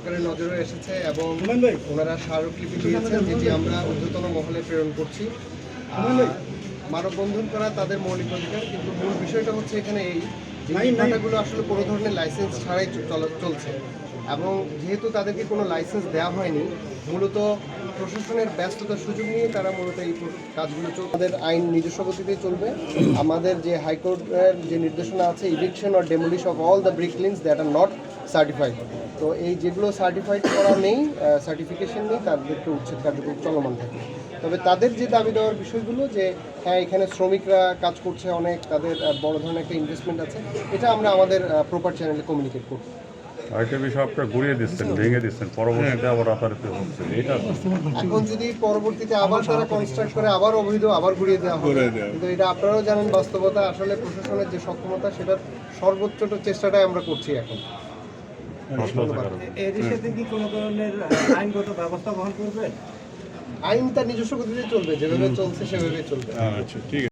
সরকারের নজরে এসেছে এবং ওনারা স্মারকলিপি দিয়েছেন যেটি আমরা ঊর্ধ্বতন মহলে প্রেরণ করছি। মানববন্ধন করা তাদের মৌলিক অধিকার কিন্তু মূল বিষয়টা হচ্ছে এখানে এই ইটভাটাগুলো আসলে কোনো ধরনের লাইসেন্স ছাড়াই চল- চলছে। এবং যেহেতু তাদেরকে কোনো লাইসেন্স দেওয়া হয়নি মূলত প্রশাসনের ব্যস্ততার সুযোগ নিয়ে তারা মূলত এই কাজগুলো চল আমাদের আইন নিজস্ব গতিতেই চলবে। আমাদের যে হাইকোর্টের যে নির্দেশনা আছে eviction or demolish of all the brick kilns that are not certified তো এই যেগুলো সার্টিফাইড করা নেই সার্টিফিকেশন নেই তাদেরকে উচ্ছেদ কার্যক্রম চলমান থাকে। তবে তাদের যে দাবি দেওয়ার বিষয়গুলো যে হ্যাঁ এখানে শ্রমিকরা কাজ করছে অনেক তাদের বড় ধরনের একটা ইনভেস্টমেন্ট আছে এটা আমরা আমাদের প্রপার চ্যানেলে কমিউনিকেট করব। আরেকটা বিষয় আপনারা ঘুরিয়ে দিচ্ছেন ভেঙে দিচ্ছেন পরবর্তীতে আবার রাতারাতি হচ্ছে এটা এখন যদি পরবর্তীতে আবার তারা কনস্ট্রাক্ট করে আবার অবৈধ আবার ঘুরিয়ে দেওয়া হবে। কিন্তু এটা আপনারাও জানেন বাস্তবতা আসলে প্রশাসনের যে সক্ষমতা সেটার সর্বোচ্চ চেষ্টাটাই আমরা করছি এখন। সাথে কি কোনো ধরনের আইনগত ব্যবস্থা গ্রহণ করবে? আইন তার নিজস্ব গতিতে চলবে যেভাবে চলছে সেভাবে চলবে। আচ্ছা ঠিক আছে।